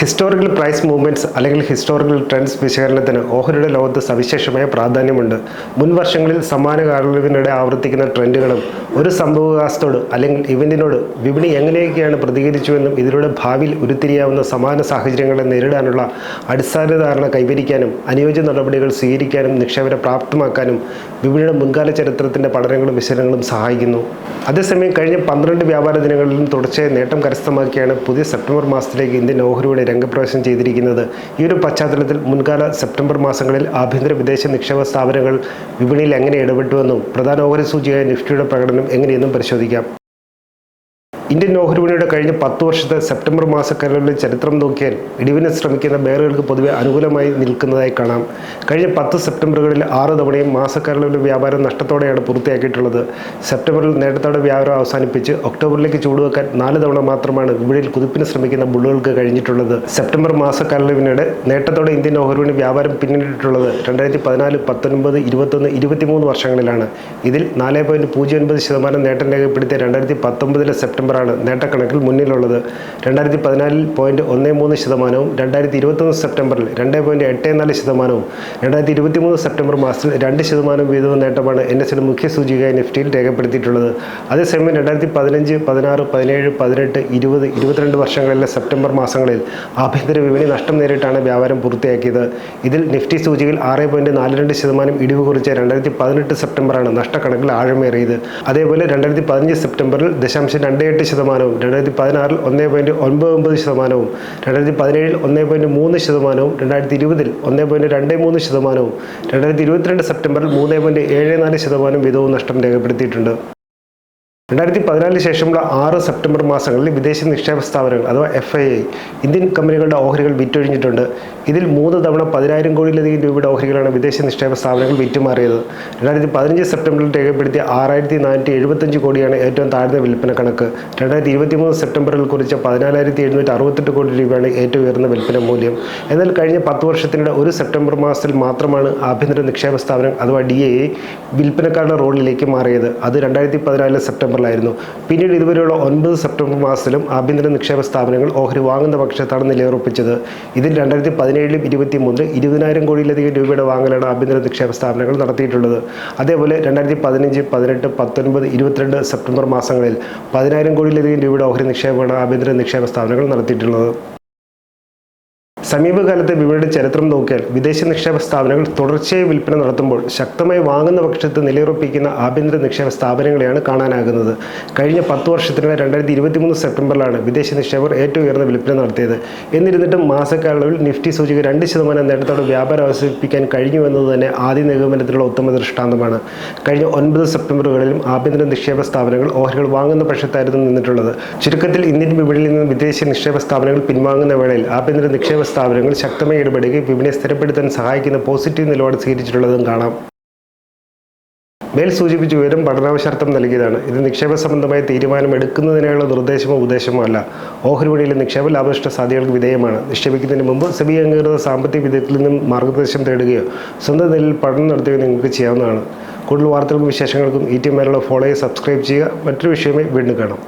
Historical price movements അല്ലെങ്കിൽ historical trends വിശകലനത്തിന് ഓഹരിയുടെ ലോകത്ത് സവിശേഷമായ പ്രാധാന്യമുണ്ട്. മുൻ വർഷങ്ങളിൽ സമാന കാലയളവിനിടെ ആവർത്തിക്കുന്ന ട്രെൻഡുകളും ഒരു സംഭവവികാസത്തോട് അല്ലെങ്കിൽ ഇവന്റിനോട് വിപണി എങ്ങനെയൊക്കെയാണ് പ്രതികരിച്ചുവെന്നും ഇതിലൂടെ ഭാവിയിൽ ഉരുത്തിരിയാവുന്ന സമാന സാഹചര്യങ്ങളെ നേരിടാനുള്ള അടിസ്ഥാന ധാരണ കൈവരിക്കാനും അനുയോജ്യ നടപടികൾ സ്വീകരിക്കാനും നിക്ഷേപരെ പ്രാപ്തമാക്കാനും വിപണിയുടെ മുൻകാല ചരിത്രത്തിന്റെ പഠനങ്ങളും വിശകലനങ്ങളും സഹായിക്കുന്നു. അതേസമയം കഴിഞ്ഞ പന്ത്രണ്ട് വ്യാപാര ദിനങ്ങളിലും തുടർച്ചയായി നേട്ടം കരസ്ഥമാക്കിയാണ് പുതിയ സെപ്റ്റംബർ മാസത്തിലേക്ക് ഇന്ത്യൻ ഓഹരിയുടെ രംഗപ്രവേശം ചെയ്തിരിക്കുന്നത്. ഈ ഒരു പശ്ചാത്തലത്തിൽ മുൻകാല സെപ്റ്റംബർ മാസങ്ങളിൽ ആഭ്യന്തര വിദേശ നിക്ഷേപ സ്ഥാപനങ്ങൾ വിപണിയിൽ എങ്ങനെ ഇടപെട്ടുവെന്നും പ്രധാന ഓഹരി സൂചിയായ നിഫ്റ്റിയുടെ പ്രകടനം എങ്ങനെയെന്നും പരിശോധിക്കാം. ഇന്ത്യൻ ഓഹരിവിപണിയുടെ കഴിഞ്ഞ പത്ത് വർഷത്തെ സെപ്റ്റംബർ മാസക്കാലങ്ങളിലെ ചരിത്രം നോക്കിയാൽ ഇടിവിനെ ശ്രമിക്കുന്ന ബെയറുകൾക്ക് പൊതുവെ അനുകൂലമായി നിൽക്കുന്നതായി കാണാം. കഴിഞ്ഞ പത്ത് സെപ്റ്റംബറുകളിൽ ആറ് തവണയും മാസക്കാലങ്ങളിലെ വ്യാപാരം നഷ്ടത്തോടെയാണ് പൂർത്തിയാക്കിയിട്ടുള്ളത്. സെപ്റ്റംബറിൽ നേട്ടത്തോടെ വ്യാപാരം അവസാനിപ്പിച്ച് ഒക്ടോബറിലേക്ക് ചൂടുവെക്കാൻ നാല് തവണ മാത്രമാണ് വിപണിയിൽ കുതിപ്പിന് ശ്രമിക്കുന്ന ബുള്ളുകൾക്ക് കഴിഞ്ഞിട്ടുള്ളത്. സെപ്റ്റംബർ മാസക്കാലവിനിടെ നേട്ടത്തോടെ ഇന്ത്യൻ ഓഹരി വ്യാപാരം പിന്നിട്ടിട്ടുള്ളത് രണ്ടായിരത്തി പതിനാല് പത്തൊൻപത് ഇരുപത്തൊന്ന് ഇരുപത്തിമൂന്ന് വർഷങ്ങളിലാണ്. ഇതിൽ നാല് പോയിന്റ് പൂജ്യം ഒൻപത് ശതമാനം നേട്ടം രേഖപ്പെടുത്തിയ രണ്ടായിരത്തി പത്തൊമ്പതിലെ സെപ്റ്റംബറാണ് നേട്ടക്കണക്കിൽ മുന്നിലുള്ളത്. രണ്ടായിരത്തി പതിനാലിൽ പോയിന്റ് ഒന്ന് മൂന്ന് ശതമാനവും രണ്ടായിരത്തി ഇരുപത്തൊന്ന് സെപ്റ്റംബറിൽ രണ്ട് പോയിന്റ് എട്ട് നാല് ശതമാനവും രണ്ടായിരത്തി ഇരുപത്തി മൂന്ന് സെപ്റ്റംബർ മാസത്തിൽ രണ്ട് ശതമാനം വീതവും നേട്ടമാണ് എൻ എസിന്റെ മുഖ്യ സൂചിക നിഫ്റ്റിയിൽ രേഖപ്പെടുത്തിയിട്ടുള്ളത്. അതേസമയം രണ്ടായിരത്തി പതിനഞ്ച് പതിനാറ് പതിനേഴ് പതിനെട്ട് ഇരുപത് ഇരുപത്തിരണ്ട് വർഷങ്ങളിലെ സെപ്റ്റംബർ മാസങ്ങളിൽ ആഭ്യന്തര വിപണി നഷ്ടം നേരിട്ടാണ് വ്യാപാരം പൂർത്തിയാക്കിയത്. ഇതിൽ നിഫ്റ്റി സൂചികയിൽ ആറ് പോയിന്റ് നാല് രണ്ട് ശതമാനം ഇടിവ് കുറിച്ച രണ്ടായിരത്തി പതിനെട്ട് സെപ്റ്റംബറാണ് നഷ്ടക്കണക്കിൽ ആഴമേറിയത്. അതേപോലെ രണ്ടായിരത്തി പതിനഞ്ച് സെപ്റ്റംബറിൽ ദശാംശം രണ്ട് എട്ട് ശതമാനവും രണ്ടായിരത്തി പതിനാറിൽ ഒന്ന് പോയിന്റ് ഒൻപത് ഒമ്പത് ശതമാനവും രണ്ടായിരത്തി പതിനേഴിൽ ഒന്ന് പോയിന്റ് മൂന്ന് ശതമാനവും രണ്ടായിരത്തി ഇരുപതിൽ ഒന്ന് പോയിന്റ് രണ്ട് മൂന്ന് ശതമാനവും രണ്ടായിരത്തി ഇരുപത്തിരണ്ട് സെപ്റ്റംബറിൽ മൂന്ന് പോയിന്റ് ഏഴ് നാല് ശതമാനം വീതവും നഷ്ടം രേഖപ്പെടുത്തിയിട്ടുണ്ട്. രണ്ടായിരത്തി പതിനാലിന് ശേഷമുള്ള ആറ് സെപ്റ്റംബർ മാസങ്ങളിൽ വിദേശ നിക്ഷേപ സ്ഥാപനങ്ങൾ അഥവാ എഫ് ഐ ഐ ഇന്ത്യൻ കമ്പനികളുടെ ഓഹരികൾ വിറ്റൊഴിഞ്ഞിട്ടുണ്ട്. ഇതിൽ മൂന്ന് തവണ പതിനായിരം കോടിയിലധികം രൂപയുടെ ഓഹരികളാണ് വിദേശ നിക്ഷേപ സ്ഥാപനങ്ങൾ വിറ്റുമാറിയത്. രണ്ടായിരത്തി പതിനഞ്ച് സെപ്റ്റംബറിൽ രേഖപ്പെടുത്തിയ ആറായിരത്തി നാനൂറ്റി എഴുപത്തഞ്ച് കോടിയാണ് ഏറ്റവും താഴ്ന്ന വിൽപ്പന കണക്ക്. രണ്ടായിരത്തി ഇരുപത്തി മൂന്ന് സെപ്റ്റംബറിൽ കുറിച്ച പതിനാലായിരത്തി എഴുന്നൂറ്റി അറുപത്തെട്ട് കോടി രൂപയാണ് ഏറ്റവും ഉയർന്ന വിൽപ്പന മൂല്യം. എന്നാൽ കഴിഞ്ഞ പത്ത് വർഷത്തിനിടെ ഒരു സെപ്റ്റംബർ മാസത്തിൽ മാത്രമാണ് ആഭ്യന്തര നിക്ഷേപ സ്ഥാപനം അഥവാ ഡി എ വിൽപ്പനക്കാരുടെ റോളിലേക്ക് മാറിയത്. അത് രണ്ടായിരത്തി പതിനാലിലെ സെപ്റ്റംബറിലായിരുന്നു. പിന്നീട് ഇതുവരെയുള്ള ഒൻപത് സെപ്റ്റംബർ മാസത്തിലും ആഭ്യന്തര നിക്ഷേപ സ്ഥാപനങ്ങൾ ഓഹരി വാങ്ങുന്ന പക്ഷത്താണ് നിലയുറപ്പിച്ചത്. ഇതിൽ രണ്ടായിരത്തി പതിനേഴിലും ഇരുപത്തി മൂന്നിൽ ഇരുപതിനായിരം കോടിയിലധികം രൂപയുടെ വാങ്ങലാണ് ആഭ്യന്തര നിക്ഷേപ സ്ഥാപനങ്ങൾ നടത്തിയിട്ടുള്ളത്. അതേപോലെ രണ്ടായിരത്തി പതിനഞ്ച് പതിനെട്ട് പത്തൊൻപത് ഇരുപത്തിരണ്ട് സെപ്റ്റംബർ മാസങ്ങളിൽ പതിനായിരം കോടിയിലധികം രൂപയുടെ ഓഹരി നിക്ഷേപമാണ് ആഭ്യന്തര നിക്ഷേപ സ്ഥാപനങ്ങൾ നടത്തിയിട്ടുള്ളത്. സമീപകാലത്തെ വിപണിയുടെ ചരിത്രം നോക്കിയാൽ വിദേശ നിക്ഷേപ സ്ഥാപനങ്ങൾ തുടർച്ചയായി വിൽപ്പന നടത്തുമ്പോൾ ശക്തമായി വാങ്ങുന്ന പക്ഷത്ത് നിലയുറപ്പിക്കുന്ന ആഭ്യന്തര നിക്ഷേപ സ്ഥാപനങ്ങളെയാണ് കാണാനാകുന്നത്. കഴിഞ്ഞ പത്ത് വർഷത്തിനിടെ രണ്ടായിരത്തി ഇരുപത്തി മൂന്ന് സെപ്റ്റംബറിലാണ് വിദേശ നിക്ഷേപർ ഏറ്റവും ഉയർന്ന വിൽപ്പന നടത്തിയത്. എന്നിരുന്നിട്ടും മാസക്കാലയളവിൽ നിഫ്റ്റി സൂചിക രണ്ട് ശതമാനം നേട്ടത്തോടെ വ്യാപാരം അവസാനിപ്പിക്കാൻ കഴിഞ്ഞു എന്നത് തന്നെ ആദ്യ നിഗമനത്തിലുള്ള ഉത്തമ ദൃഷ്ടാന്തമാണ്. കഴിഞ്ഞ ഒൻപത് സെപ്റ്റംബറുകളിലും ആഭ്യന്തര നിക്ഷേപ സ്ഥാപനങ്ങൾ ഓഹരികൾ വാങ്ങുന്ന പക്ഷത്തായിരുന്നു നിന്നിട്ടുള്ളത്. ചുരുക്കത്തിൽ ഇന്ത്യൻ വിപണിയിൽ നിന്ന് വിദേശ നിക്ഷേപ സ്ഥാപനങ്ങൾ പിൻവാങ്ങുന്ന വേളയിൽ ആഭ്യന്തര നിക്ഷേപ സ്ഥാപനങ്ങൾ ശക്തമായി ഇടപെടുകയും വിപണിയെ സ്ഥിരപ്പെടുത്താൻ സഹായിക്കുന്ന പോസിറ്റീവ് നിലപാട് സ്വീകരിച്ചിട്ടുള്ളതും കാണാം. മേൽ സൂചിപ്പിച്ച വിവരം പഠനാവശാർത്ഥം നൽകിയതാണ്. ഇത് നിക്ഷേപ സംബന്ധമായ തീരുമാനം എടുക്കുന്നതിനുള്ള നിർദ്ദേശമോ ഉപദേശമോ അല്ല. ഓഹരി വിപണിയിലെ നിക്ഷേപ ലാഭനഷ്ട സാധ്യതകൾക്ക് വിധേയമാണ്. നിക്ഷേപിക്കുന്നതിന് മുമ്പ് സെബി അംഗീകൃത സാമ്പത്തിക വിദഗ്ധത്തിൽ നിന്നും മാർഗനിർദ്ദേശം തേടുകയോ സ്വന്തം നിലയിൽ പഠനം നടത്തുകയോ നിങ്ങൾക്ക് ചെയ്യാവുന്നതാണ്. കൂടുതൽ വാർത്തകൾക്കും വിശേഷങ്ങൾക്കും ഈ ടി മേലുള്ള ഫോളോയെ സബ്സ്ക്രൈബ് ചെയ്യുക. മറ്റൊരു വിഷയമായി വീണ്ടും കാണാം.